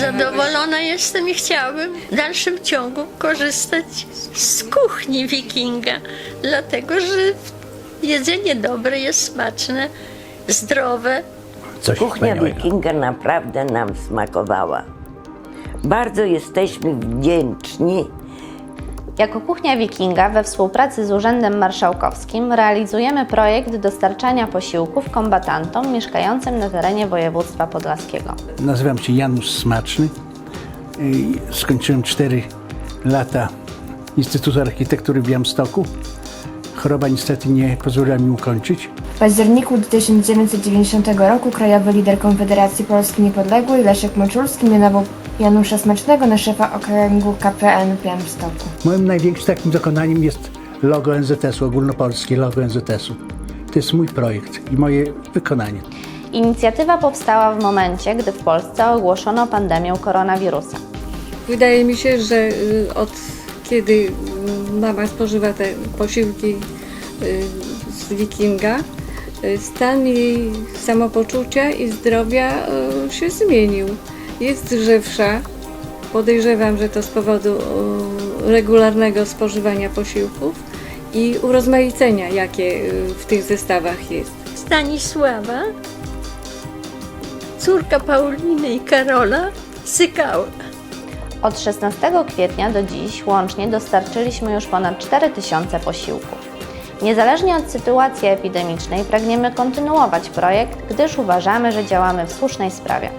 Zadowolona jestem i chciałabym w dalszym ciągu korzystać z kuchni wikinga, dlatego że jedzenie dobre jest smaczne, zdrowe. Coś Kuchnia wspaniałego. wikinga naprawdę nam smakowała. Bardzo jesteśmy wdzięczni Jako Kuchnia Wikinga we współpracy z Urzędem Marszałkowskim realizujemy projekt dostarczania posiłków kombatantom mieszkającym na terenie województwa podlaskiego. Nazywam się Janusz Smaczny. I Skończyłem 4 lata Instytutu Architektury w Białymstoku. Choroba niestety nie pozwoliła mi ukończyć. W październiku 1990 roku krajowy lider Konfederacji Polski Niepodległej Leszek Moczulski mianował Janusza Smacznego na szefa okręgu KPN w Białymstoku. Moim największym takim dokonaniem jest logo NZS-u, ogólnopolskie logo NZS-u. To jest mój projekt i moje wykonanie. Inicjatywa powstała w momencie, gdy w Polsce ogłoszono pandemię koronawirusa. Wydaje mi się, że y, od kiedy y, mama spożywa te posiłki y, z wikinga, stan jej samopoczucia i zdrowia się zmienił. Jest żywsza. Podejrzewam, że to z powodu regularnego spożywania posiłków i urozmaicenia, jakie y, w tych zestawach jest. Stanisława, córka Pauliny i Karola, sykała. Od 16 kwietnia do dziś łącznie dostarczyliśmy już ponad 4000 posiłków. Niezależnie od sytuacji epidemicznej pragniemy kontynuować projekt, gdyż uważamy, że działamy w słusznej sprawie.